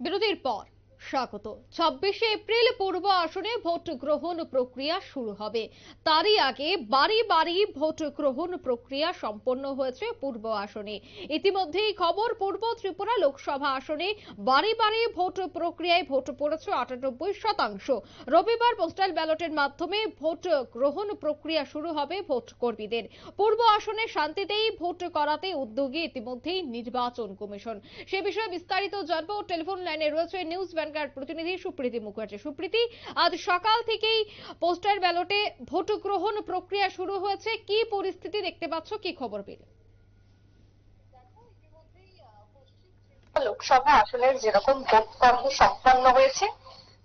বিরতির পর স্বাগত। ছাব্বিশে এপ্রিল পূর্ব আসনে ভোট গ্রহণ প্রক্রিয়া শুরু হবে। তারই আগে বাড়ি বাড়ি ভোট গ্রহণ প্রক্রিয়া সম্পন্ন হয়েছে পূর্ব আসনে। ইতিমধ্যেই খবর পূর্ব ত্রিপুরা লোকসভা আসনে বাড়ি বাড়ি ভোট প্রক্রিয়ায় ভোট পড়েছে আটানব্বই শতাংশ। রবিবার পোস্টাল ব্যালটের মাধ্যমে ভোট গ্রহণ প্রক্রিয়া শুরু হবে ভোট কর্মীদের। পূর্ব আসনে শান্তিতেই ভোট করাতে উদ্যোগী ইতিমধ্যেই নির্বাচন কমিশন। সে বিষয়ে বিস্তারিত জানব। টেলিফোন লাইনে রয়েছে নিউজ ভ্যানগার্ড প্রতিনিধি সুপ্রীতি মুখার্জি। সুপ্রীতি, আজ সকাল থেকেই পোস্টার ব্যালটে ভোট গ্রহণ প্রক্রিয়া শুরু হয়েছে। কি পরিস্থিতি দেখতে পাচ্ছ? কি খবর পেলে? লোকসভা আসনের যেরকম ভোট কর্ম সম্পন্ন হয়েছে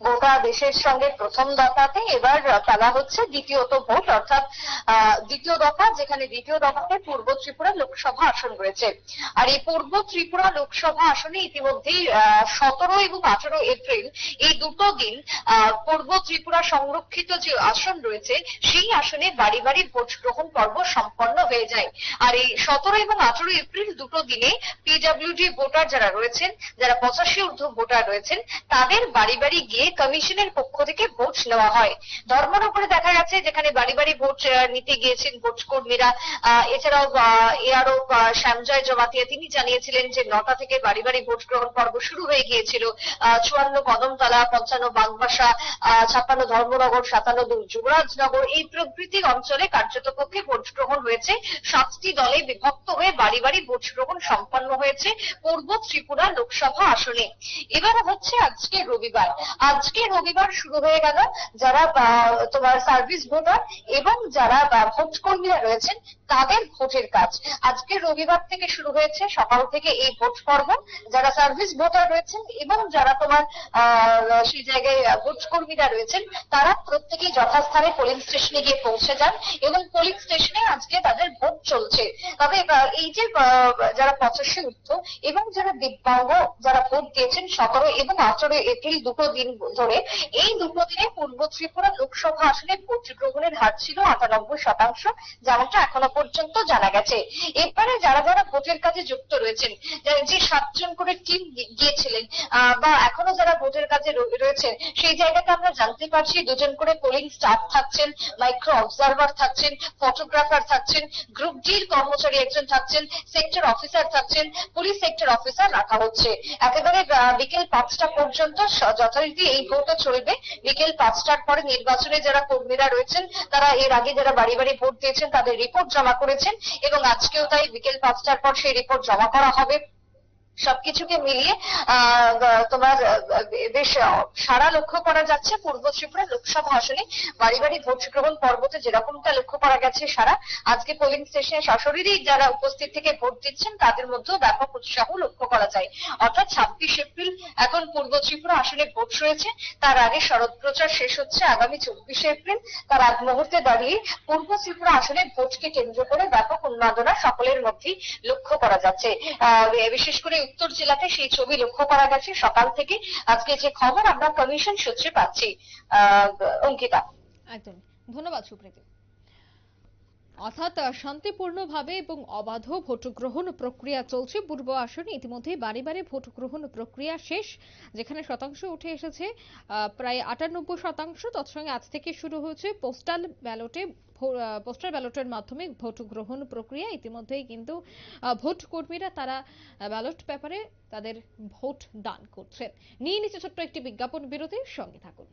গোটা দেশের সঙ্গে প্রথম দফাতে, এবার ফেলা হচ্ছে দ্বিতীয়ত ভোট, অর্থাৎ দ্বিতীয় দফা, যেখানে দ্বিতীয় দফাতে পূর্ব ত্রিপুরা লোকসভা আসন রয়েছে। আর এই পূর্ব ত্রিপুরা লোকসভা আসনে ইতিমধ্যেই সতেরো এবং আঠারো এপ্রিল, এই দুটো দিন পূর্ব ত্রিপুরা সংরক্ষিত যে আসন রয়েছে, সেই আসনে বাড়ি বাড়ি ভোট গ্রহণ পর্ব সম্পন্ন হয়ে যায়। আর এই সতেরো এবং আঠারো এপ্রিল দুটো দিনে পিডব্লিউডি ভোটার যারা রয়েছেন, যারা পঁচাশি ঊর্ধ্ব ভোটার রয়েছেন, তাদের বাড়ি বাড়ি গিয়ে কমিশনের পক্ষ থেকে ভোট নেওয়া হয়। ধর্মের উপরে দেখা গেছে যেখানে বাড়ি বাড়ি ভোট নিতে গিয়েছেন ভোট কর্মীরা। এছাড়াও এআরও শ্যামজয় জমাতিয়া, তিনি জানিয়েছিলেন যে নটা থেকে বাড়ি বাড়ি ভোট গ্রহণ পর্ব শুরু হয়ে গিয়েছিল। চুয়ান্ন কদমতলা, পঞ্চান্ন বাগবাসা ছাপ্পান্ন ধর্মনগর, সাতান্ন যুবরাজনগর এই প্রভৃতি অঞ্চলে কার্যতপক্ষে ভোট গ্রহণ হয়েছে। সাতটি দলে বিভক্ত হয়ে বাড়ি বাড়ি ভোট গ্রহণ সম্পন্ন হয়েছে পূর্ব ত্রিপুরা লোকসভা আসনে। এবার হচ্ছে আজকে রবিবার। আজকে রবিবার শুরু হয়ে গেল যারা তোমার সার্ভিস ভোটার এবং যারা ভোট কর্মীরা রয়েছেন তাদের ভোটের কাজ। আজকে রবিবার থেকে শুরু হয়েছে সকাল থেকে এই ভোট পর্ব। যারা সার্ভিস ভোটার রয়েছেন এবং যারা তোমার সেই জায়গায় ভোট কর্মীরা রয়েছেন, তারা প্রত্যেকেই যথাস্থানে পোলিং স্টেশনে গিয়ে পৌঁছে যান এবং পোলিং স্টেশনে আজকে তাদের ভোট চলছে। তবে এই যে যারা পঁচাশি ঊর্ধ্ব এবং যারা দিব্যাঙ্গ, যারা ভোট দিয়েছেন সতেরো এবং আঠারো এপ্রিল দুটো দিন ধরে এই দুটো দিনে পূর্ব ত্রিপুরা লোকসভা আসনে ভোট গ্রহণের হার ছিল আটানব্বই শতাংশ, যেমনটা এখনও পর্যন্ত জানা গেছে। এরপরে যারা যারা ভোটের কাজে যুক্ত রয়েছেন যে সাতজন করে টিম গিয়েছিলেন বা এখনও যারা ভোটের কাজে রয়েছেন, সেই জায়গাতে আমরা জানতে পারছি, দুজন করে পোলিং স্টাফ থাকছেন মাইক্রো অবজারভার থাকছেন ফটোগ্রাফার থাকছেন গ্রুপ ডির কর্মচারী একজন থাকছেন সেক্টর অফিসার থাকছেন পুলিশ সেক্টর অফিসার রাখা হচ্ছে। একেবারে বিকেল পাঁচটা পর্যন্ত যথারীতি এই ভোটও চলবে। বিকেল পাঁচটার পরে নির্বাচনে যারা কর্মীরা রয়েছেন, তারা এর আগে যারা বাড়ি বাড়ি ভোট দিয়েছেন, তাদের রিপোর্ট জমা করেছেন এবং আজকেও তাই বিকেল পাঁচটার পর সেই রিপোর্ট জমা করা হবে। সবকিছুকে মিলিয়ে তোমার বেশ সারা লক্ষ্য করা যাচ্ছে পূর্ব ত্রিপুরা লোকসভা আসনে বাড়ি বাড়ি ভোট গ্রহণ পর্বতে যেরকমটা লক্ষ্য করা গেছে সারা। আজকে পোলিং স্টেশনে সশরীরেই যারা উপস্থিত থেকে ভোট দিচ্ছেন, তাদের মধ্যেও ব্যাপক উৎসাহ লক্ষ্য করা যায়। অর্থাৎ ছাব্বিশ এপ্রিল এখন পূর্ব ত্রিপুরা আসনে ভোট রয়েছে। তার আগে শরৎ প্রচার শেষ হচ্ছে আগামী চব্বিশে এপ্রিল। তার আগ মুহূর্তে দাঁড়িয়ে পূর্ব ত্রিপুরা আসনে ভোটকে কেন্দ্র করে ব্যাপক উন্মাদনা সকলের মধ্যেই লক্ষ্য করা যাচ্ছে। বিশেষ করে উত্তর জেলাতে সেই ছবি লক্ষ্য করা গেছে। সকাল থেকে আজকে যে খবর, আমরা কমিশন সূত্রে পাচ্ছি অঙ্কিতা। একদম ধন্যবাদ সুপ্রীতি। অর্থাৎ শান্তিপূর্ণভাবে এবং অবাধ ভোট গ্রহণ প্রক্রিয়া চলছে পূর্ব আসনে। ইতিমধ্যে বারে বাড়ি ভোট গ্রহণ প্রক্রিয়া শেষ, যেখানে শতাংশ উঠে এসেছে প্রায় আটানব্বই শতাংশ। তৎসঙ্গে আজ থেকে শুরু হয়েছে পোস্টাল ব্যালটে পোস্টাল ব্যালটের মাধ্যমে ভোট গ্রহণ প্রক্রিয়া। ইতিমধ্যেই কিন্তু ভোট কর্মীরা তারা ব্যালট পেপারে তাদের ভোট দান করছেন নিয়ে নিচে ছোট্ট একটি বিজ্ঞাপন বিরতির সঙ্গে থাকুন।